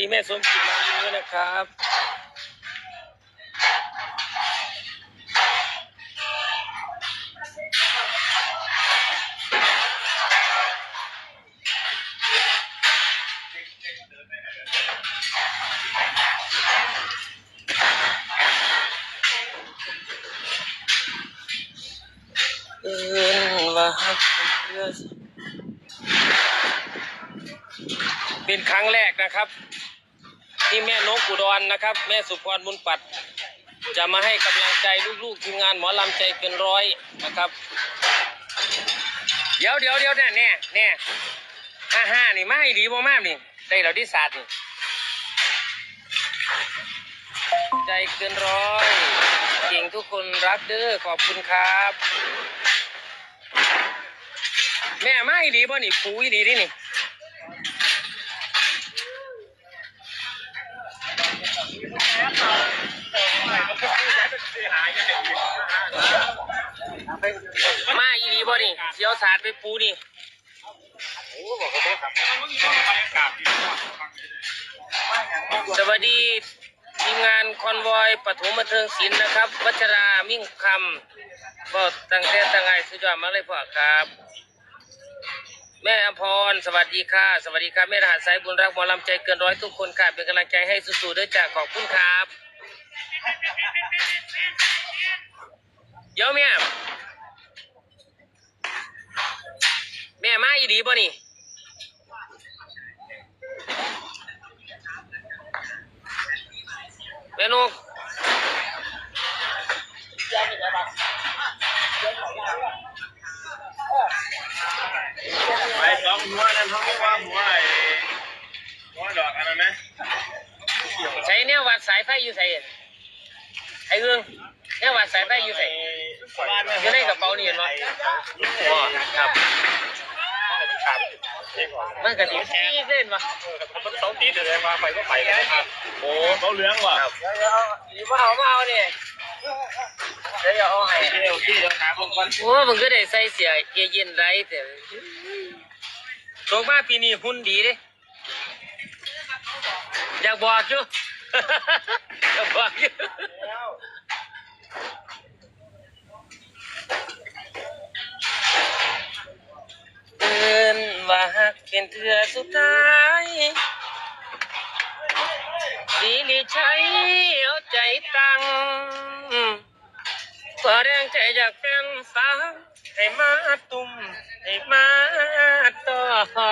ีแม่สมจิตมาด้วยนะครับเอินว่าฮักเพื่อเป็นครั้งแรกนะครับ ที่แม่นกอุดรนะครับ แม่สุพรบุญปัด จะมาให้กำลังใจลูกๆทีมงานหมอลำใจเกินร้อยนะครับ เดี๋ยวเดี๋ยวเดี๋ยวเนี่ยเนี่ยเนี่ยห้าห้านี่มาให้ดีบ่มากนี่ได้เราที่ศาสตร์นี่ใจเกินร้อยเก่งทุกคนรักเด้อขอบคุณครับ แม่มาให้ดีบ่นี่ปูอีดีดินี่ มาอีดีบ่ นี่เสียวสาดไปปูนี่สวัสดีทีมงานคอนวอยปฐมบันเทิงศิลป์นะครับ วัชรามิ่งคำก็ตั้งแต่ตั้งไงสุดยอดมากเลยพ่อครับ แม่อภรสวัสดีค่ะ สวัสดีครับแม่รหัสสายบุญรักหมอลำใจเกินร้อยทุกคนค่ะเป็นกำลังใจให้สู้ๆด้วยจ้าขอบคุณครับ เดี๋ยวแม่ แม่มาอีดีป่ะนี่แม่นกไปสองหัวนั่นเขาบอกว่าหัวไอ้หัวดอกอันนั้นไหมใช้แนววัดสายไฟอยู่ใส่ไอ้เอื้องแนววัดสายไฟอยู่ใส่อยู่ในกระเป๋านี่เห็นไหมอ๋อครับ มันกระดิ่งซีเส้นวะมันสองตีเดี๋ยวมาไปก็ไปกันครับโอ้เขาเลี้ยงว่ะหรือว่าเอามาเอาเนี่ยเดี๋ยวเอาให้เที่ยวที่เดี๋ยวหาพวกกันโอ้มันก็ได้ใส่เสียเอเย็นไรแต่ตกมาปีนี้หุ่นดีเด้อยากบอกอยู่อยากบอกอยู่เอิน ว่าฮักเป็นเถื่อสุดท้ายดีลีใช้เอาใจตั้งขอแรงใจจากแฟนสาวให้มาตุ่มให้มาตอ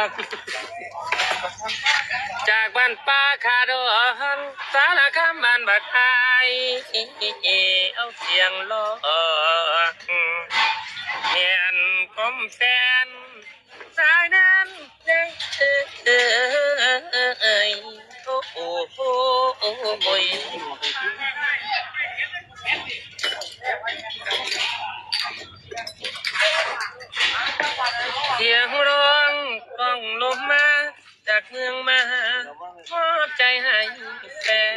กจากบ้านป้าคาดอนสารคามบ้านบักไอเอาเสียงลอกเห็นผมแฟนสายน้ โอ้โหเสียงร้องก้องลมมา จากเมืองมามอบใจให้แฟน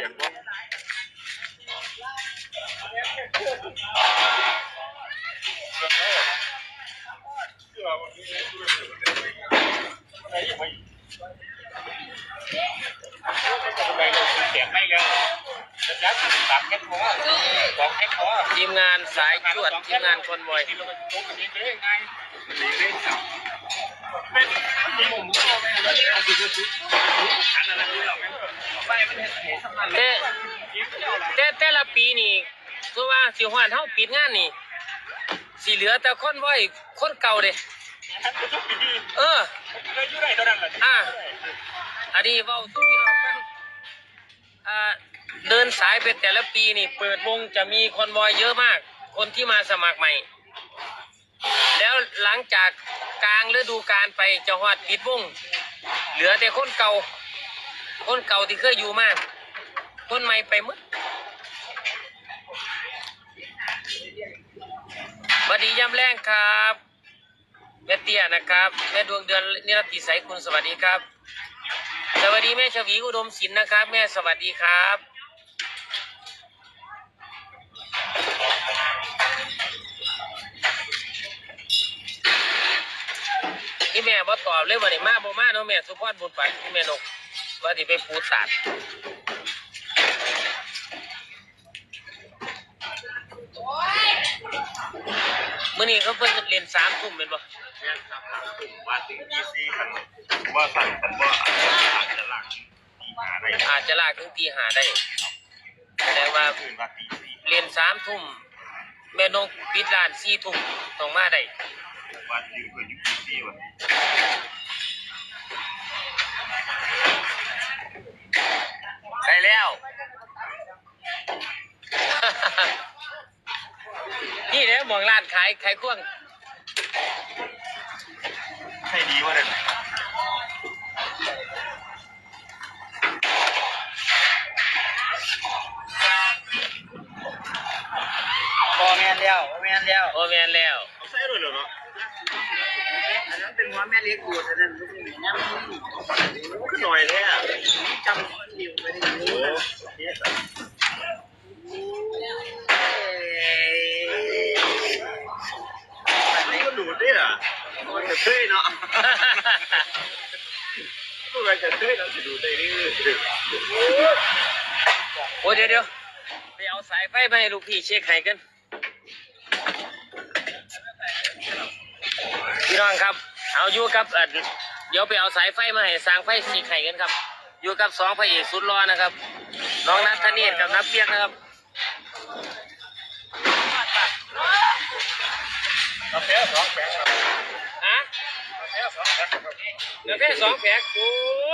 ทีมงานสายจวดทีมงานคนบอยแต่แต่แต่ละปีนี่คือว่าสิฮอดเฮาปิดงานนี่สิเหลือแต่คนไว้คนเก่าเด้เอออ่าอันนี้เว้าสู่พี่น้องฟังอ่า เดินสายไปแต่ละปีนี่ เปิดวงจะมีคอนวอยเยอะมาก คนที่มาสมัครใหม่ แล้วหลังจากกลางฤดูกาลไปจะฮอดปิดวงเหลือแต่คนเก่า คนเก่าที่เคยอยู่มาก คนใหม่ไปหมดบัดดีย่ำแรงครับแม่เตี้ยนะครับแม่ดวงเดือนนิรติใสคุณสวัสดีครับ สวัสดีแม่ชวีอุดมศิลป์นะครับ แม่สวัสดีครับ บ่ตอบเลยวันนี้มาบ่มาเนาะแม่สุพรบุญปันนี่แม่นกว่าที่ไปปูสาดมื่อนี้เขาเพิ่งเรียนสามทุ่มเป็นบ่แม่นครับหลังตุ่มว่าถึงตีสี่คันว่าสั่นคันว่าอาจจะหลังตีห้าได้อาจจะลากถึงตีหาได้แต่ว่าคืนว่าตีสี่เรียนสามทุ่มแม่นกปิดร้านสี่ทุ่มต้องมาได้ ว่ายืนเพื่อยุตีสี่วันใกล้แล้ว นี่เนี่ยมองร้านขายขายเครื่อง เป็นหัวแม่เล็กดูดอันนั้นไม่ใช่น้ำมันขึ้นหน่อยแท้จำคนเดียวไปได้ยังไงโอ้วะเฮ็ดอะอันนี้ก็ดูดด้วยอะมันจะเท่เนาะพวกเราจะเท่เราจะดูได้นี่โอ้เดี๋ยวเดี๋ยวไปเอาสายไฟมาให้ลูกพี่เช็คให้กันพี่น้องครับ เอาอยู่กับเอ่อเดี๋ยวไปเอาสายไฟมาให้สร้างไฟสีไข่กันครับ อยู่กับสองพระเอกสุดรอนะครับ น้องนัทธเนศกับนับเปียกนะครับกาแฟสองแปดครับฮะกาแฟสองแปดครับกาแฟสองแพ็คโอ้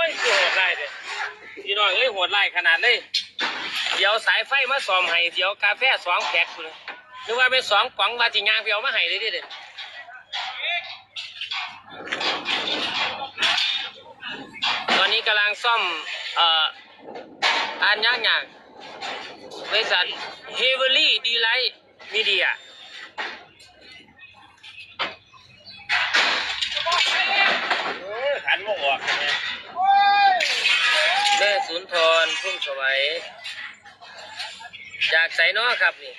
ยโหดไล่เลยพี่น้องเอ้ยโหดไล่ขนาดเลยเดี๋ยวสายไฟมาซ่อมให้เดี๋ยวกาแฟสองแพ็คคุณนึกว่าเป็นสองกล่องมาจิงางไปเอามาให้เลยเดิเด้ ตอนนี้กำลังซ่อมเอ่ออันยากอย่างบริษัท Heavily Delight Media เออหันมองออกใช่ไหมแม่สุนทรพุ่มสวัยจากไสน้อครับนี่